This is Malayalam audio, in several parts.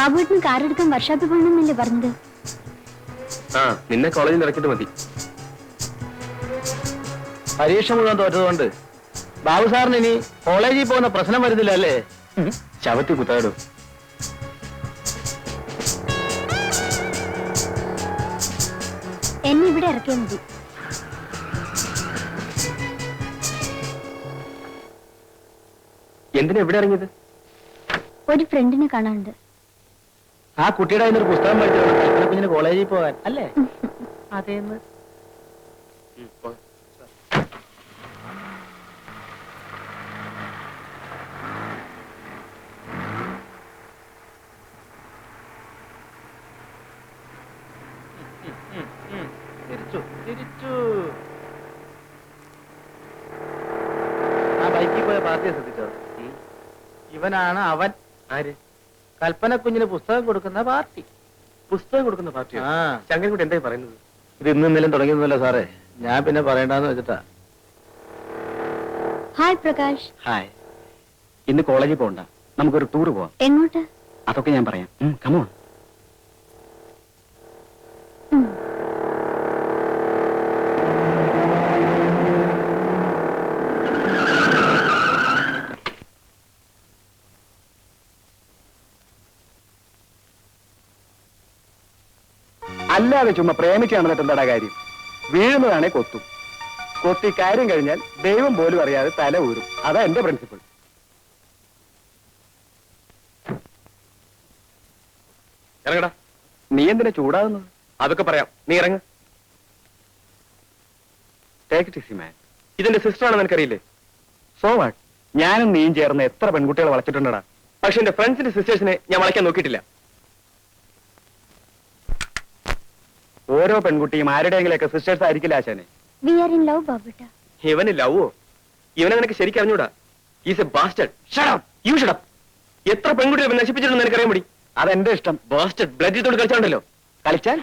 ബാബുവേട്ടിന് കാറെടുക്കാൻ വർഷാപ്പിൽ പോകണമെന്നല്ലേ പറഞ്ഞത്? ആ നിന്നെ കോളേജിൽ ഇറക്കിട്ട് മതി. പരീക്ഷ മുഴുവൻ തോറ്റതുകൊണ്ട് ബാബു സാറിന് ഇനി കോളേജിൽ പോകുന്ന പ്രശ്നം വരുന്നില്ല അല്ലേ? ശവത്തി കുത്താടും. എന്നെ ഇവിടെ ഇറക്കിയാൽ മതി. എന്തിനാ ഇവിടെ ഇറങ്ങിയത്? ഒരു ഫ്രണ്ടിനെ കാണാനുണ്ട്. ആ കുട്ടിയുടെ അതിനൊരു പുസ്തകം പഠിച്ചിട്ടുണ്ട് കൽപ്പന കുഞ്ഞിന് കോളേജിൽ പോകാൻ? അല്ലേ? അതേന്ന്. തിരിച്ചു തിരിച്ചു. ആ ബൈക്കിൽ പോയ പാർട്ടിയെ ശ്രദ്ധിച്ചോ? ഇവനാണ് അവൻ. ആര്? കൽപ്പന കുഞ്ഞിന് പുസ്തകം കൊടുക്കുന്ന പാർട്ടി. പുസ്തകം കൊടുക്കുന്ന പാർട്ടി ആ. ശങ്കരൻകുട്ടി എന്തായി പറയുന്നത്? ഇത് ഇന്നും ഇന്നലും തുടങ്ങിയൊന്നുമല്ല സാറേ. ഞാൻ പിന്നെ പറയണ്ടെന്ന് വെച്ചിട്ടാ. ഹായ് പ്രകാശ്. ഹായ്. ഇന്ന് കോളേജിൽ പോകണ്ട നമുക്കൊരു ടൂർ പോവാം. എങ്ങോട്ട്? അതൊക്കെ ഞാൻ പറയാം. കമോൺ ഉം. അല്ലാതെ ചുമ്മാ പ്രേമിച്ചാണെന്നിട്ട് എന്താടാ കാര്യം? വീഴുന്നതാണേ കൊത്തും. കൊത്തി കാര്യം കഴിഞ്ഞാൽ ദൈവം പോലും അറിയാതെ തല ഊരും. അതാ എന്റെ പ്രിൻസിപ്പിൾ ഇറങ്ങടാ. നീ എന്തിനാ ചൂടാകുന്നത് അതൊക്കെ പറയാം. നീ ഇറങ്ങ. ഇതിന്റെ സിസ്റ്റർ ആണെന്ന് എനിക്കറിയില്ലേ? സോ വാട്ട് ഞാനും നീയും ചേർന്ന് എത്ര പെൺകുട്ടികളെ വളച്ചിട്ടുണ്ടടാ. പക്ഷെ എന്റെ ഫ്രണ്ട്സിന്റെ സിസ്റ്റേഴ്സിനെ ഞാൻ വളയ്ക്കാൻ നോക്കിയിട്ടില്ല. ഓരോ പെൺകുട്ടിയും ആരുടെയെങ്കിലൊക്കെ സിസ്റ്റേഴ്സ് ആയിരിക്കില്ല ആശാനെ? We are in love Babutta ഇവന് ലവോ ഇവനെ നിനക്ക് ശരിക്കും അറിഞ്ഞൂടാ? Is a bastard up you shut up എത്ര പെൺകുട്ടികളെ നശിപ്പിച്ചിട്ടുണ്ടെന്ന് എനിക്കറിയാൻ മുടി? അതെന്റെ ഇഷ്ടം. ബാസ്റ്റഡ് ബ്ലഡ് ചെയ്തോട് കളിച്ചാണ്ടല്ലോ? കളിച്ചാൽ?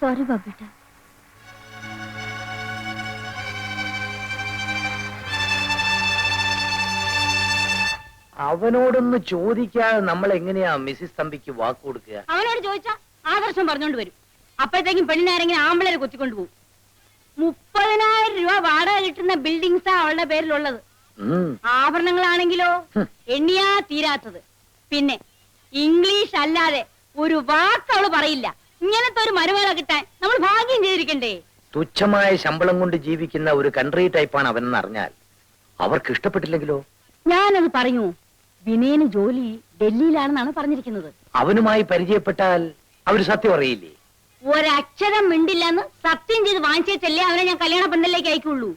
സോറി ബാബുട്ട. അവനോടൊന്ന് ചോദിക്കാതെ നമ്മൾ എങ്ങനെയാ മിസ്സിസ് തമ്പിക്ക് വാക്ക് കൊടുക്കുക? അവനോട് ചോദിച്ചാ ആദർശം പറഞ്ഞോണ്ട് വരും. അപ്പോഴത്തേക്കും പെണ്ണിനാരെങ്കിലും ആമ്പിളരെ കൊത്തിക്കൊണ്ട് പോകും മുപ്പതിനായിരം രൂപ വാടക കിട്ടുന്ന ബിൽഡിങ്സാ അവളുടെ പേരിലുള്ളത്. ഉം. ആഭരണങ്ങളാണെങ്കിലോ എണ്ണിയാ തീരാത്തത്. പിന്നെ ഇംഗ്ലീഷ് അല്ലാതെ ഒരു വാക്ക് അവൾ പറയില്ല. ഇങ്ങനത്തെ ഒരു മരുമകളെ കിട്ടാൻ നമ്മൾ ഭാഗ്യം ചെയ്തിരിക്കണ്ടേ? തുച്ഛമായ ശമ്പളം കൊണ്ട് ജീവിക്കുന്ന ഒരു കൺട്രി ടൈപ്പാണ് അവനെന്ന് അറിഞ്ഞാൽ അവർക്ക് ഇഷ്ടപ്പെട്ടില്ലെങ്കിലോ? ഞാനത് പറഞ്ഞു. വിനയന് ജോലി ഡൽഹിയിലാണെന്നാണ് പറഞ്ഞിരിക്കുന്നത്. അവനുമായി പരിചയപ്പെട്ടാൽ അവർ സത്യം അറിയില്ലേ? ഒരക്ഷരം മിണ്ടില്ലെന്ന് സത്യം ചെയ്ത് വാങ്ങിച്ചേച്ചല്ലേ അവനെ ഞാൻ കല്യാണ പന്തലിലേക്ക് അയക്കുള്ളൂ.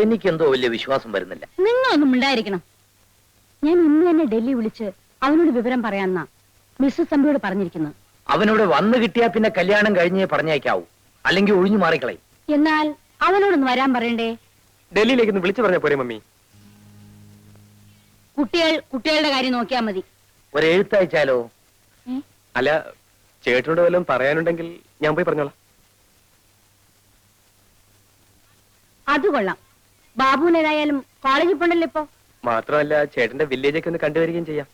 എനിക്കെന്തോ വലിയ വിശ്വാസം വരുന്നില്ല. നിങ്ങളൊന്നും ഉണ്ടായിരിക്കണം ഞാൻ ഇന്ന് തന്നെ ഡൽഹി വിളിച്ച് അവനോട് വിവരം പറയാന്നാ മിസ്സസ് തമ്പിയോട് പറഞ്ഞിരിക്കുന്നത്. അവനോട് വന്നു കിട്ടിയാ പിന്നെ കല്യാണം കഴിഞ്ഞേ പറഞ്ഞേക്കാവൂ. അല്ലെങ്കിൽ ഒഴിഞ്ഞു മാറിക്കളയും. എന്നാൽ അവനോടൊന്ന് വരാൻ പറയണ്ടേ? ഡൽഹിയിലേക്ക് ഒന്ന് വിളിച്ചു പറഞ്ഞ പോരെ മമ്മി. കുട്ടികൾ കുട്ടികളുടെ കാര്യം നോക്കിയാ മതി. ഒരു എഴുത്തയച്ചാലോ ഏ? അല്ല ചേട്ടനോട് വല്ലതും പറയാനുണ്ടെങ്കിൽ ഞാൻ പോയി പറഞ്ഞോളാം. അത് കൊള്ളാം. ബാബുവിനേതായാലും കോളേജിൽ പോണ്ടല്ലോ ഇപ്പൊ. മാത്രമല്ല ചേട്ടന്റെ വില്ലേജൊക്കെ ഒന്ന് കണ്ടുവരികയും ചെയ്യാം.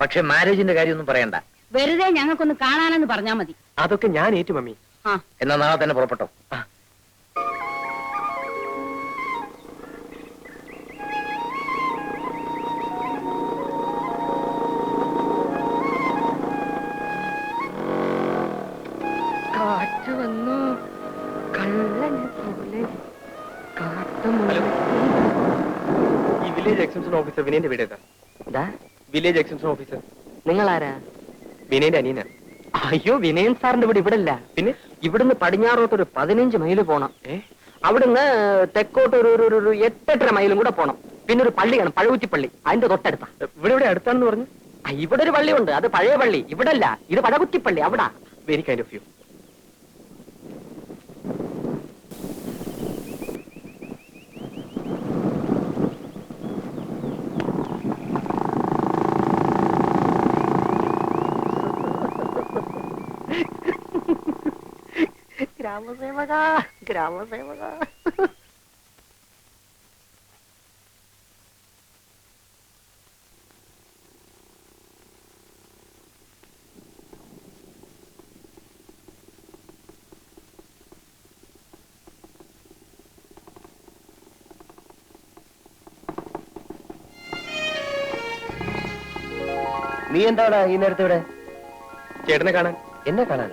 പക്ഷെ മാരേജിന്റെ കാര്യമൊന്നും പറയണ്ട. വെറുതെ ഞങ്ങൾക്കൊന്ന് കാണാനെന്ന് പറഞ്ഞാ മതി. അതൊക്കെ ഞാൻ ഏറ്റു മമ്മി. ആ. എന്നാ നാളെ തന്നെ പുറപ്പെട്ടോ. കാറ്റ് വന്നു. കള്ളനെ പോലെ. ഈ വില്ലേജ് എക്സ്റ്റൻഷൻ ഓഫീസർ വിനയന്റെ വീട് ഏതാ വില്ലേജ് എക്സ്റ്റൻഷൻ ഓഫീസർ. നിങ്ങൾ ആരാ വിനയന്റെ അനിയനാ. അയ്യോ വിനയൻ സാറിന്റെ വീട് ഇവിടെ ഇല്ല പിന്നെ? ഇവിടുന്ന് പടിഞ്ഞാറോട്ട് ഒരു പതിനഞ്ച് മൈൽ പോണം. അവിടുന്ന് തെക്കോട്ട് ഒരു ഒരു- ഒരു എട്ടെട്ടര മൈലും കൂടെ പോണം. പിന്നെ ഒരു പള്ളിയാണ് പഴകുറ്റിപ്പള്ളി. അതിന്റെ തൊട്ടടുത്ത. ഇവിടെ ഇവിടെ അടുത്താണെന്ന് പറഞ്ഞു? ഇവിടെ ഒരു പള്ളിയുണ്ട്. അത് പഴയ പള്ളി. ഇവിടെ അല്ല ഇത് പഴകുറ്റിപ്പള്ളി. അവിടെ. വെരി കൈൻഡ് ഓഫ് യു ഗ്രാമസേവക ഗ്രാമസേവക നീ എന്താണ് ഈ നേരത്തെ ഇവിടെ? ചേട്ടനെ കാണാൻ. എന്നെ കാണാൻ?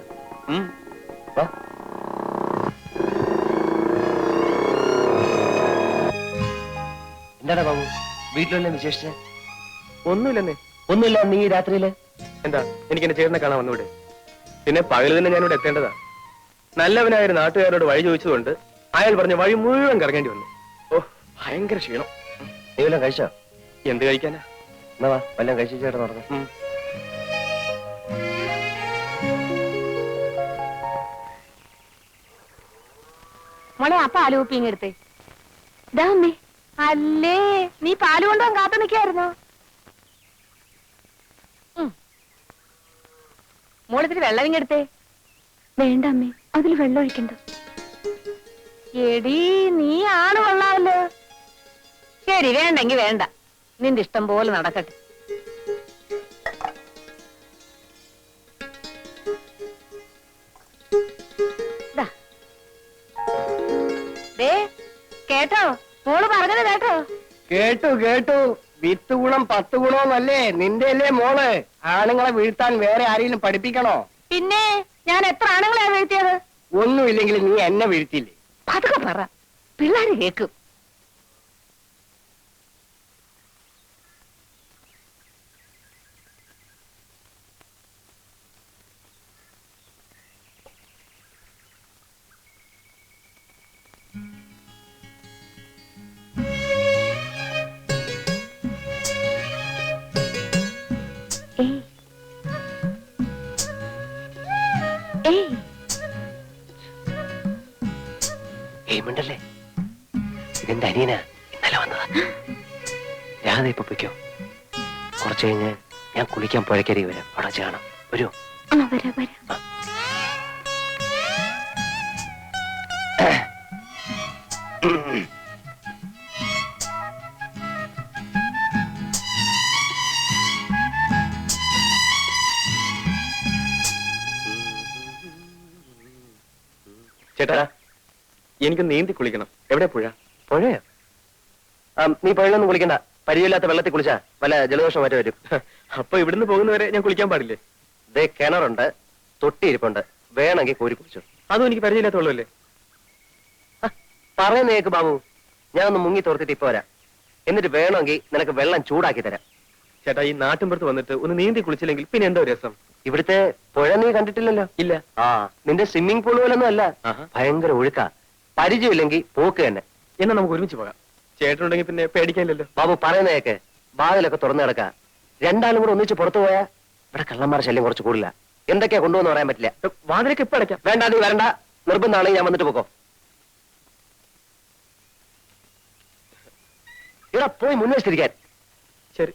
എന്താണ് ബാബു? വീട്ടിലല്ലേ വിശേഷിച്ച്? ഒന്നുമില്ലെന്നേ. ഒന്നുമില്ല നീ രാത്രിയിൽ? എന്താ എനിക്ക് എന്റെ ചേട്ടനെ കാണാൻ വന്നൂടെ പിന്നെ പകൽ തന്നെ ഞാനിവിടെ എത്തേണ്ടതാ. നല്ലവനായ ഒരു നാട്ടുകാരോട് വഴി ചോദിച്ചതുകൊണ്ട് അയാൾ പറഞ്ഞ വഴി മുഴുവൻ കറങ്ങേണ്ടി വന്നു. ഓ ഭയങ്കര ക്ഷീണം. നീ വല്ലതും കഴിച്ചോ? എന്ത് കഴിക്കാനാ? എന്നാ വാ വല്ലതും കഴിച്ചു ചേട്ടൻ നടന്നു. മോളെ അപ്പ ആലോപ്പിങ്ങെടുത്തേ ഇതാ അമ്മേ. അല്ലേ? നീ പാൽ കൊണ്ടുപോകാൻ കാത്തു നിൽക്കായിരുന്നു മോളിത്തിരി വെള്ളം ഇങ്ങെടുത്തേ വേണ്ട അമ്മേ അതിൽ വെള്ളം ഒഴിക്കണ്ട. എടി നീ ആണ് കൊള്ളാമല്ലോ ശരി വേണ്ടെങ്കി വേണ്ട. നിന്റെ ഇഷ്ടം പോലെ നടക്കട്ടെ. കേട്ടു കേട്ടു. വിത്ത് ഗുണം പത്ത് ഗുണമെന്നല്ലേ നിന്റെ അല്ലേ മോൾ. ആണുങ്ങളെ വീഴ്ത്താൻ വേറെ ആരെങ്കിലും പഠിപ്പിക്കണോ? പിന്നെ ഞാൻ എത്ര ആണുങ്ങളെ വീഴ്ത്തിയത്? ഒന്നുമില്ലെങ്കിൽ നീ എന്നെ വീഴ്ത്തിയില്ലേ? പതുക്കെ പറ. പിള്ളേര് കേക്കും. ഏയ് മിണ്ടല്ലേ ഇതെന്റെ അനിയനാ ഇന്നലെ വന്നതാ. രാധ ഇപ്പൊ പൊയ്ക്കോ. കുറച്ചു കഴിഞ്ഞ് ഞാൻ കുളിക്കാൻ പുഴക്കരി വരാം. അവിടെ ചെയ്യണം വരാ. ചേട്ടാ എനിക്ക് നീന്തി കുളിക്കണം. എവിടെ പുഴ? പുഴയോ? നീ പുഴയിലൊന്നും കുളിക്കണ്ട. പരിചയമില്ലാത്ത വെള്ളത്തിൽ കുളിച്ചാ വല്ല ജലദോഷം മാറ്റം വരും. അപ്പൊ ഇവിടുന്ന് പോകുന്നവരെ ഞാൻ കുളിക്കാൻ പാടില്ലേ? ദേ കിണറുണ്ട് തൊട്ടിയിരിപ്പുണ്ട് വേണമെങ്കിൽ കോരി കുളിച്ചു. അതും എനിക്ക് പരിചയമില്ലാത്ത വെള്ളമല്ലേ? പറയുന്നേക്ക് ബാബു ഞാൻ ഒന്ന് മുങ്ങി തോർത്തിട്ട് ഇപ്പൊ വരാം. എന്നിട്ട് വേണമെങ്കിൽ നിനക്ക് വെള്ളം ചൂടാക്കി തരാം. ചേട്ടാ ഈ നാട്ടിൻപുറത്ത് വന്നിട്ട് ഒന്ന് നീന്തി കുളിച്ചില്ലെങ്കിൽ പിന്നെ എന്തോ രസം? ഇവിടുത്തെ പുഴ നീ കണ്ടിട്ടില്ലല്ലോ? ഇല്ല. ആ നിന്റെ സ്വിമ്മിംഗ് പൂൾ പോലൊന്നും അല്ല. ഭയങ്കര ഒഴുക്കാ. പരിചയമില്ലെങ്കിൽ പോക്ക് തന്നെ. എന്നാ നമുക്ക് ഒരുമിച്ച് പോകാം. ചേട്ടനുണ്ടെങ്കിൽ പിന്നെ പേടിക്കാനില്ലല്ലോ. ബാബു പറയുന്നതൊക്കെ ബാഗിലൊക്കെ തുറന്നു കിടക്ക. രണ്ടാളും കൂടെ ഒന്നിച്ച് പുറത്തു പോയാ ഇവിടെ കള്ളന്മാരുടെ ശല്യം കുറച്ച് കൂടില്ല. എന്തൊക്കെയാ കൊണ്ടുവന്ന് പറയാൻ പറ്റില്ല. വാതിലൊക്കെ ഇപ്പൊ അടയ്ക്കാം. വേണ്ട നീ വരണ്ട. നിർബന്ധമാണെങ്കിൽ ഞാൻ വന്നിട്ട് പോക്കോ. ഇവിടെ പോയി മുൻവശത്തിരിക്കാൻ ശരി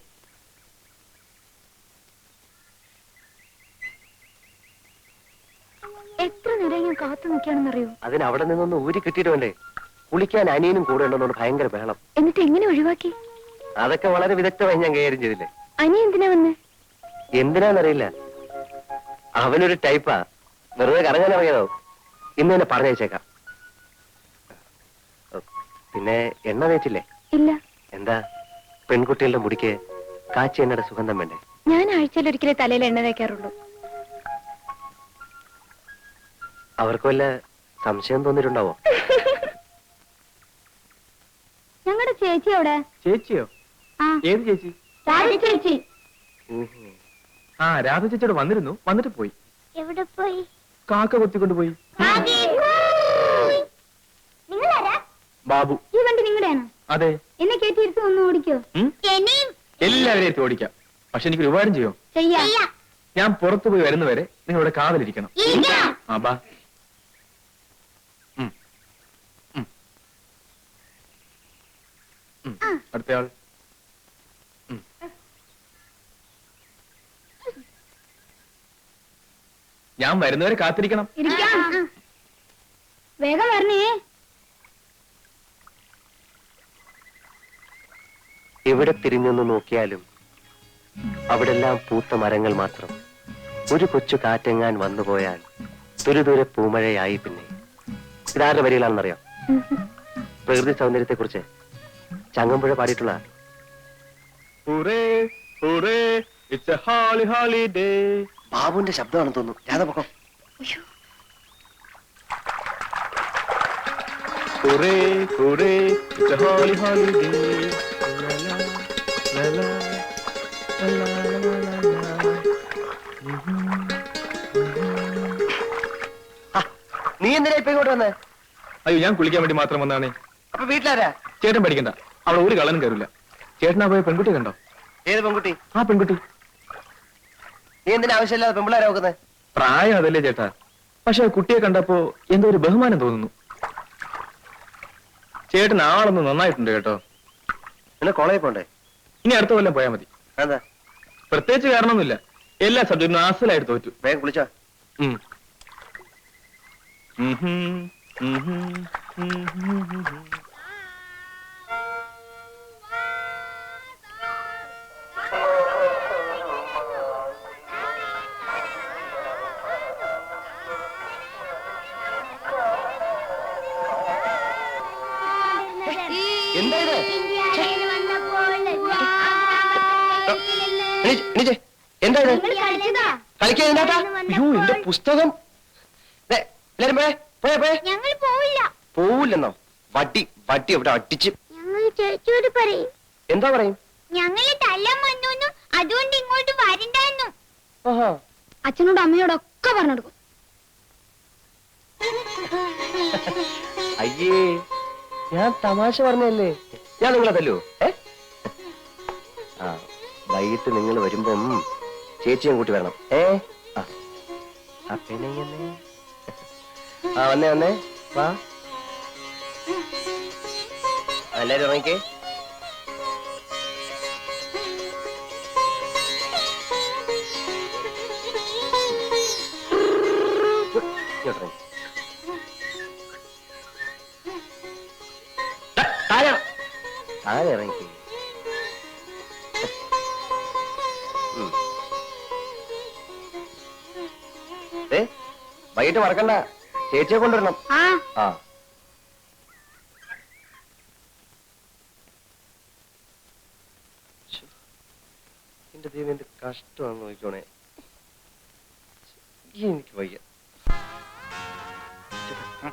എത്ര നേരം ഞാൻ കാത്തു നിൽക്കുകയാണെന്നറിയോ? അതിന് അവിടെ നിന്നൊന്ന് ഊരി കിട്ടിയിട്ട് വേണ്ടേ? കുളിക്കാൻ അനിയനും കൂടെ ഉണ്ടെന്നോട് ഭയങ്കര ബഹളം. എന്നിട്ട് എങ്ങനെ ഒഴിവാക്കി? അതൊക്കെ വളരെ വിദഗ്ധമായി ഞാൻ കൈകാര്യം ചെയ്തില്ലേ? അനി എന്തിനാ വന്ന്? എന്തിനാന്നറിയില്ല. അവനൊരു ടൈപ്പാ. വെറുതെ കറങ്ങാൻ ഇറങ്ങിയതോ ഇന്ന് തന്നെ പറഞ്ഞയച്ചേക്കാം. പിന്നെ എണ്ണ തേച്ചില്ലേ? ഇല്ല. എന്താ? പെൺകുട്ടികളുടെ മുടിക്ക് കാച്ചി എണ്ണയുടെ സുഗന്ധം വേണ്ടേ? ഞാൻ ആഴ്ചയിൽ ഒരിക്കലേ തലയിൽ എണ്ണ തേക്കാറുള്ളൂ. അവർക്ക് വല്ല സംശയം തോന്നിയിട്ടുണ്ടാവോ? ഞങ്ങളുടെ ചേച്ചി എവിടെ? ചേച്ചിയോ? ആ. ഏത് ചേച്ചി? ചേച്ചി. ആ രാധ ചേച്ചിയോട് വന്നിരുന്നു. വന്നിട്ട് പോയി. എവിടെ പോയി? കാക്ക കൊത്തിക്കൊണ്ട് പോയി. നിങ്ങളാരാ? ബാബു. ഈ വണ്ടി നിങ്ങളുടെയാണോ? അതെ. എന്നെ കയറ്റിയിരുത്ത് ഒന്ന് ഓടിക്കോ. ഉം? എല്ലാവരെയും എത്തി ഓടിക്കാം. പക്ഷെ എനിക്ക് ഒരു ചെയ്യോ? ചെയ്യാ. ഞാൻ പുറത്തു പോയി വരുന്നവരെ നിങ്ങളുടെ കാതലിരിക്കണം. കാവലിരിക്കണം ആ ബാ ഉം. ഉം. ഉം. അടുത്തയാൾ. ഞാൻ വരുന്നവരെ കാത്തിരിക്കണം. ഇരിക്കാം. വേഗം വരണേ. എവിടെ തിരിഞ്ഞൊന്ന് നോക്കിയാലും അവിടെല്ലാം പൂത്ത മരങ്ങൾ മാത്രം. ഒരു കൊച്ചു കാറ്റെങ്ങാൻ വന്നുപോയാൽ തുരുതുരെ പൂമഴയായി പിന്നെ. ഇതാരുടെ വരികളാണെന്നറിയാം? പ്രകൃതി സൗന്ദര്യത്തെ കുറിച്ച് ചങ്ങമ്പുഴ പാടിയിട്ടുള്ള ബാബുവിന്റെ ശബ്ദമാണെന്ന് തോന്നുന്നു. രാധ പൊക്കം നീ എന്തിനാ ഇപ്പൊ ഇങ്ങോട്ട് വന്നേ? അയ്യോ ഞാൻ കുളിക്കാൻ വേണ്ടി മാത്രം വന്നാണേ അപ്പൊ വീട്ടിലാരാ? ചേട്ടൻ പഠിക്കണ്ട. അവിടെ ഒരു കള്ളനും കയറില്ല. ചേട്ടനാ പോയ പെൺകുട്ടി കണ്ടോ? ഏത് പെൺകുട്ടി? ആ പെൺകുട്ടി. നീ എന്തിനാ ആവശ്യമില്ലാതെ പെമ്പിള്ളേരെ നോക്കുന്നത് പ്രായം അതല്ലേ ചേട്ടാ. പക്ഷെ കുട്ടിയെ കണ്ടപ്പോ എന്തോ ഒരു ബഹുമാനം തോന്നുന്നു. ചേട്ടൻ ആളൊന്ന് നന്നായിട്ടുണ്ട് കേട്ടോ. പിന്നെ കോളേജിൽ പോണ്ടേ? ഇനി അടുത്ത കൊല്ലം പോയാൽ മതി. എന്താ പ്രത്യേകിച്ച് കാരണമൊന്നുമില്ല. എല്ലാ സബ്ജക്റ്റിനും ആസലായിട്ട് തോറ്റു. വേഗം കുളിച്ചോ. ഉം. ഉം ഉം ഉം. ഉം. എന്താ ഇത്? കളിക്കാൻ ഇതിനകത്താ? അയ്യോ എന്റെ പുസ്തകം? എല്ലാരും പോയേ പോയെ പോയെ. ഞങ്ങൾ പോവില്ല. പോവില്ലെന്നോ? വട്ടി വട്ടി ഇവിടെ അടിച്ച്. ഞങ്ങൾ ചേച്ചിയോട് പറയും. എന്താ പറയും? ഞങ്ങളെ തല്ലാൻ വന്നു അതുകൊണ്ട് ഇങ്ങോട്ട് അച്ഛനോട് അമ്മയോടൊക്കെ പറഞ്ഞു കൊടുക്കും. അയ്യേ ഞാൻ തമാശ പറഞ്ഞല്ലേ ഞാൻ നിങ്ങളെ തല്ലു. ആ വൈകിട്ട് നിങ്ങൾ വരുമ്പം ചേച്ചിയും കൂട്ടി വരണം. ഏ? ആ. ആ വന്നേ വന്നേ. വാ. എല്ലാരും ഇറങ്ങിക്കേ താഴെ ഇറങ്ങി. വൈകിട്ട് മറക്കണ്ട. ചേച്ചിയെ കൊണ്ടുവരണം. ആ. എന്റെ ദൈവം എന്ത് കഷ്ടമാണെന്ന് നോക്കിക്കോണേ. എനിക്ക് വയ്യ.